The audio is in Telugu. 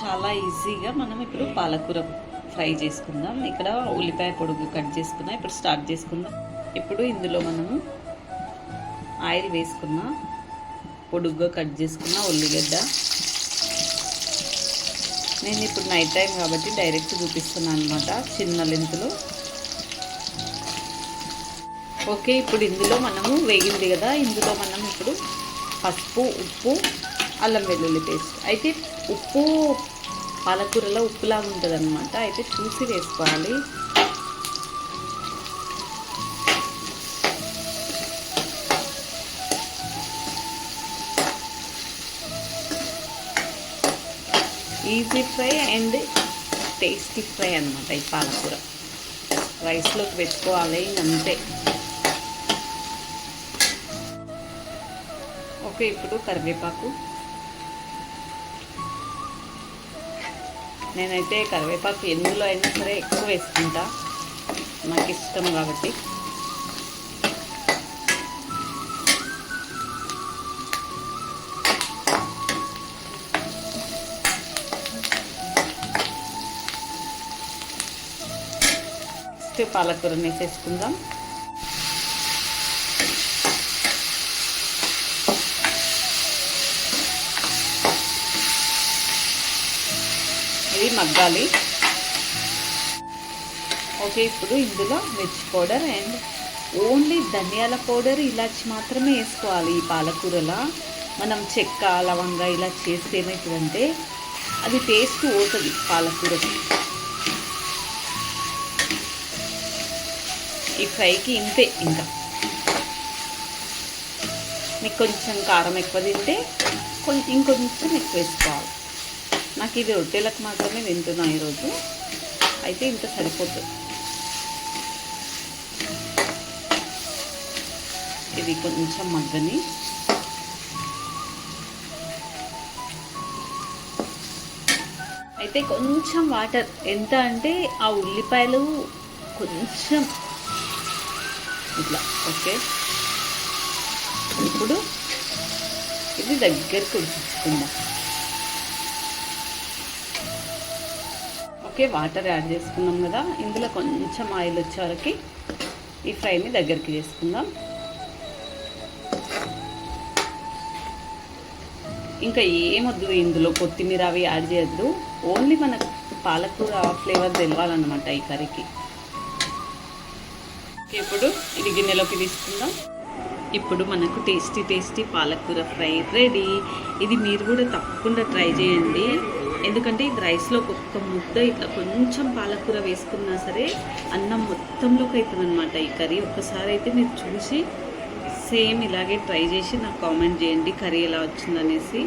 చాలా ఈజీగా మనం ఇప్పుడు పాలకూర ఫ్రై చేసుకుందాం. ఇక్కడ ఉల్లిపాయ పొడుగు కట్ చేసుకున్నాం ఇప్పుడు స్టార్ట్ చేసుకుందాం. ఇప్పుడు ఇందులో మనము ఆయిల్ వేసుకున్న పొడుగ్గా కట్ చేసుకున్న ఉల్లిగడ్డ. నేను ఇప్పుడు నైట్ టైం కాబట్టి డైరెక్ట్ చూపిస్తున్నాను అనమాట చిన్న లెంత్లో. ఓకే ఇప్పుడు ఇందులో మనము వేగింది కదా. ఇందులో మనం ఇప్పుడు పసుపు ఉప్పు అల్లం వెల్లుల్లి పేస్ట్. అయితే ఉప్పు పాలకూరలో ఉప్పులాగా ఉంటుంది అనమాట అయితే చూసి వేసుకోవాలి. Easy fry and tasty fry అనమాట ఈ పాలకూర. రైస్లోకి పెట్టుకోవాలి అంతే. ఓకే ఇప్పుడు కరివేపాకు. నేనైతే కరివేపాకు ఎందులో అయినా సరే ఎక్కువ వేసుకుంటా. నాకు ఇష్టం కాబట్టి. నెక్స్ట్ పాలకూరని వేసేసుకుందాం. మగ్గాలి. ఓకే ఇప్పుడు ఇందులో మిర్చి పౌడర్ అండ్ ఓన్లీ ధనియాల పౌడర్ ఇలాచి మాత్రమే వేసుకోవాలి ఈ పాలకూరలో. మనం చెక్క లవంగా ఇలా చేస్తే ఏమవుతుందంటే అది టేస్ట్ పోతుంది పాలకూరకి. ఈ ఫ్రైకి ఇంతే ఇంకా. మీకు కొంచెం కారం ఎక్కువ తింటే కొంచెం ఇంకొంచెం ఎక్కువ వేసుకోవాలి. నాకు ఇది రొట్టెలకు మాత్రమే తింటున్నా ఈరోజు. అయితే ఇంత సరిపోతుంది ఇది కొంచెం మగ్గని. అయితే కొంచెం వాటర్. ఎంత అంటే ఆ ఉల్లిపాయలు కొంచెం. ఇట్లా ఓకే. ఇప్పుడు ఇది దగ్గరికి ఉడికించుకుందాం. ఓకే వాటర్ యాడ్ చేసుకున్నాం కదా. ఇందులో కొంచెం ఆయిల్ వచ్చేవరకు ఈ ఫ్రైని దగ్గరికి చేసుకుందాం. ఇంకా ఏమొద్దు ఇందులో కొత్తిమీర అవి యాడ్ చేయొద్దు. ఓన్లీ మనకు పాలకూర ఫ్లేవర్ తెలవాలన్నమాట ఈ కర్రీకి. ఇప్పుడు ఇది గిన్నెలోకి తీసుకుందాం. ఇప్పుడు మనకు టేస్టీ టేస్టీ పాలకూర ఫ్రై రెడీ. ఇది మీరు కూడా తప్పకుండా ట్రై చేయండి. ఎందుకంటే ఇది రైస్లో ఒక్క ముద్ద ఇట్లా కొంచెం పాలకూర వేసుకున్నా సరే అన్నం మొత్తంలోకి అవుతుంది అనమాట ఈ కర్రీ. ఒక్కసారి అయితే మీరు చూసి సేమ్ ఇలాగే ట్రై చేసి నాకు కామెంట్ చేయండి కర్రీ ఎలా వచ్చిందనేసి.